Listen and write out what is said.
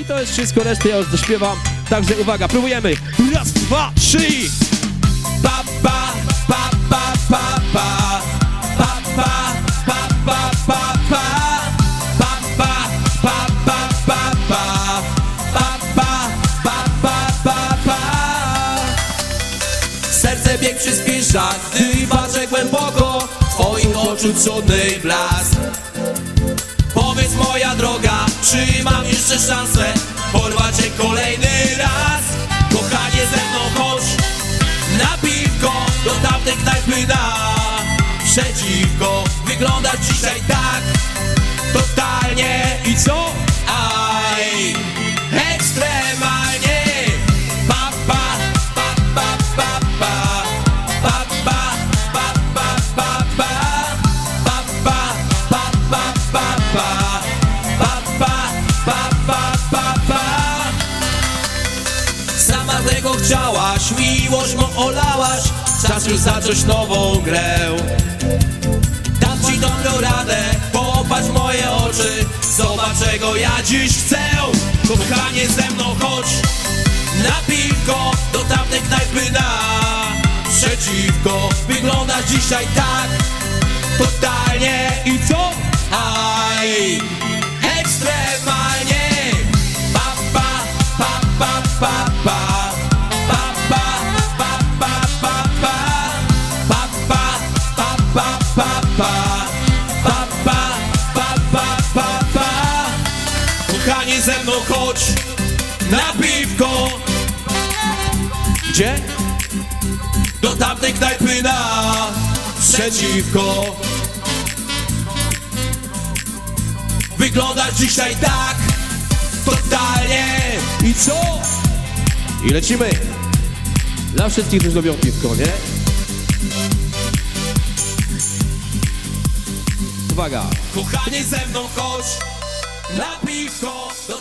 I to jest wszystko, resztę ja już dośpiewam. Także uwaga, próbujemy. Raz, dwa, trzy. Pa, pa, pa, pa, pa, pa. Pa, pa, pa, pa, pa, pa. Pa, pa, pa, pa, pa, pa. Pa, pa, pa, pa, pa, pa. Serce bieg przyspiesza, gdy patrzę głęboko w Twoich oczu cudny blask Powiedz moja droga, czy mam szansę Porwać cię kolejny raz. Kochanie ze mną chodź Na piwko do tamtej knajpy na Przeciwko Wyglądasz dzisiaj tak. Totalnie miłość mą olałaś. Czas już zacząć nową grę. Dam ci dobrą radę, popatrz moje oczy. Zobacz czego ja dziś chcę. Kochanie ze mną chodź. Na piwko, do tamtej knajpy na. Przeciwko, wyglądasz dzisiaj tak. Totalnie. I co? Pa, pa Pa, pa, pa, pa, pa, Kochanie ze mną chodź Na piwko Gdzie? Do tamtej knajpy na Przeciwko Wyglądasz dzisiaj tak Totalnie I co? I lecimy Dla wszystkich, którzy lubią piwko, nie? Uwaga. Kochanie ze mną chodź. Na piwko Do